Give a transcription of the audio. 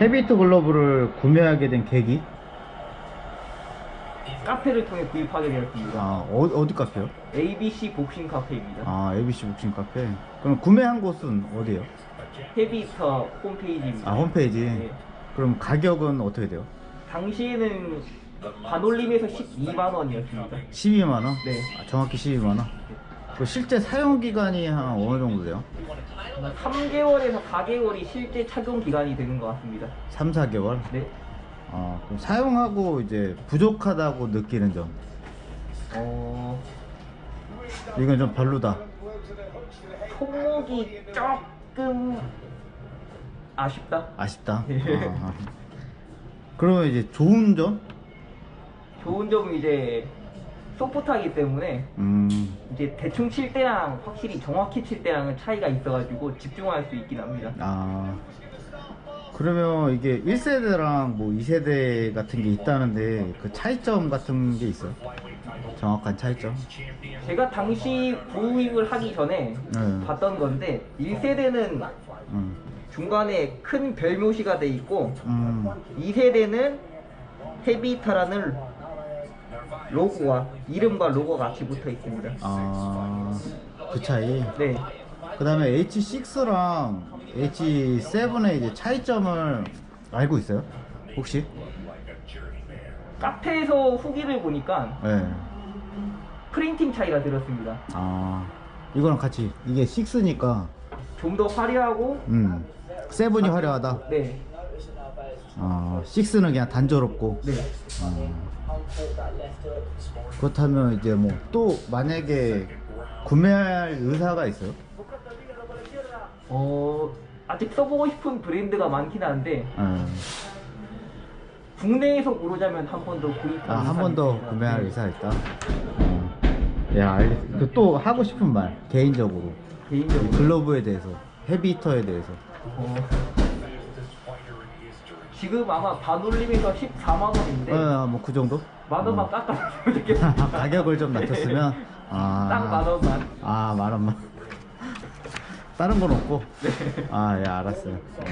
헤비트 글러브를 구매하게 된 계기? 카페를 통해 구입하게 되었습니다. 아, 어, 어디 카페요? ABC 복싱 카페입니다. 아, ABC 복싱 카페. 그럼 구매한 곳은 어디예요? 헤비터 홈페이지입니다. 아, 홈페이지. 네. 그럼 가격은 어떻게 돼요? 당시에는 반올림에서 12만 원이었습니다. 12만 원? 네. 아, 정확히 12만 원. 그 실제 사용 기간이 한 어느 정도 돼요? 3개월에서 4개월이 실제 착용 기간이 되는 것 같습니다. 3, 4개월? 네. 아, 그럼 사용하고 이제 부족하다고 느끼는 점. 어, 이건 좀 별로다. 손목이 조금 아쉽다. 아쉽다. 예. 아, 아. 그러면 이제 좋은 점? 좋은 점은 이제 소프트하기 때문에 음, 이제 대충 칠 때랑 확실히 정확히 칠 때랑은 차이가 있어가지고 집중할 수 있긴 합니다. 아. 그러면 이게 1세대랑 뭐 2세대 같은 게 있다는데 그 차이점 같은 게 있어요? 정확한 차이점? 제가 당시 구입을 하기 전에 네. 봤던 건데 1세대는 음. 중간에 큰 별 묘시가 돼 있고 음. 2세대는 헤비타라는 로고와 이름과 로고가 같이 붙어 있습니다. 아, 그 차이. 네. 그 다음에 H6랑 H7의 이제 차이점을 알고 있어요? 혹시? 카페에서 후기를 보니까 네. 프린팅 차이가 들었습니다. 아, 이거랑 같이. 이게 6니까, 좀 더 화려하고 음. 7이 화려하다. 네. 아, 6는 그냥 단조롭고. 네. 어. 그렇다면 이제 뭐 또 만약에 구매할 의사가 있어요? 어, 아직 써보고 싶은 브랜드가 많긴 한데 예. 국내에서 고르자면 한 번 더 구입할 아, 한 번 더. 구매할 네. 의사가 있다. 어. 야, 알겠어. 그또 하고 싶은 말 개인적으로 이 개인적으로 글러브에 대해서 헤비터에 대해서. 어, 지금 아마 반올림에서 14만 원인데 어, 뭐그 정도? 만 원만 어. 깎아주면 좋겠습니다. 가격을 좀 낮췄으면 아, 딱 만 원만. 아, 만 원만. 다른 건 없고. 네. 아, 예, 알았어요. 작